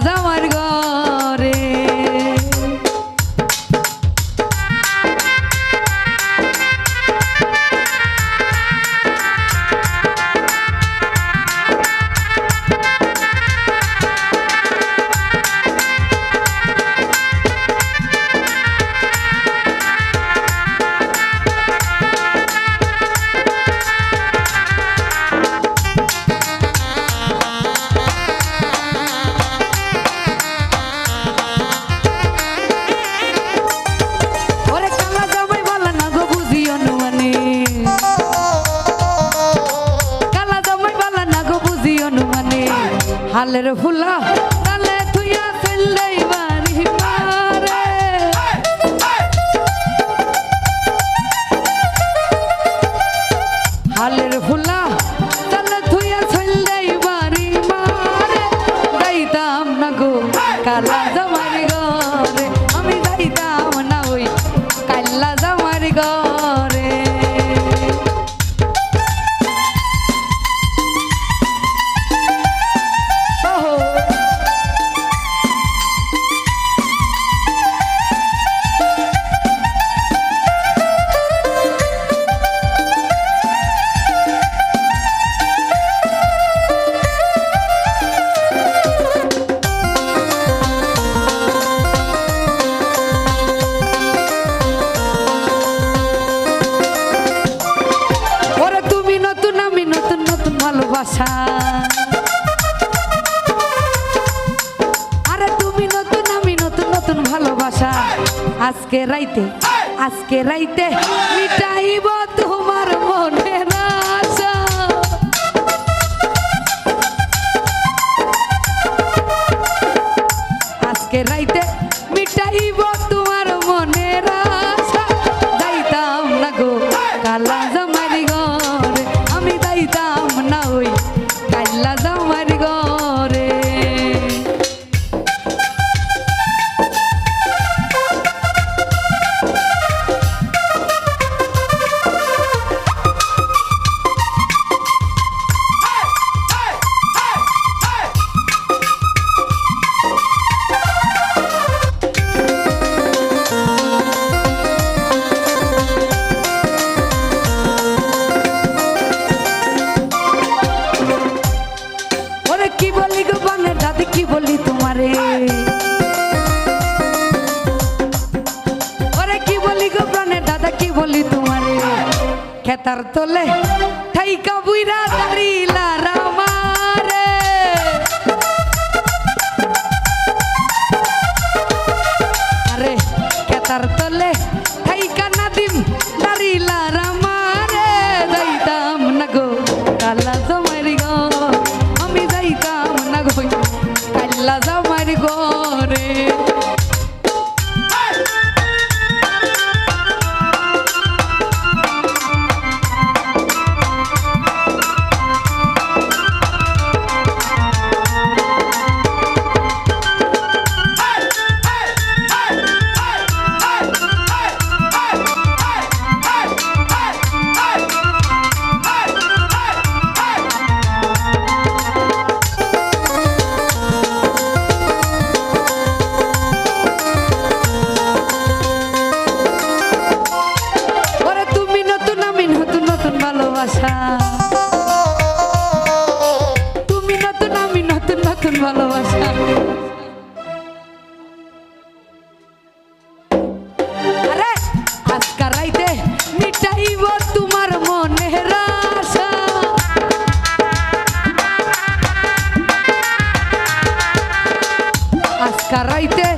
রাজা মার্গ গালের ফুলা গালে তুইয়া ফেললেই ভালোবাসা। আরে তুমি নতুন, আমি নতুন নতুন ভালোবাসা। আজকে রাইতে আজকে রাইতে মিটাইব তোমার মনের আশা। আজকে রাইতে আমারে ওরে কি বলি গো প্রাণে, দাদা কি বলি তোমারে? খেতার তোলে ঠাইকা বুইরা দাঁড়িলার আশা। তুমি নতুন আমি নতুন নতুন ভালোবাসা। আরে তোমার মনের আশা। আজকার রাইতে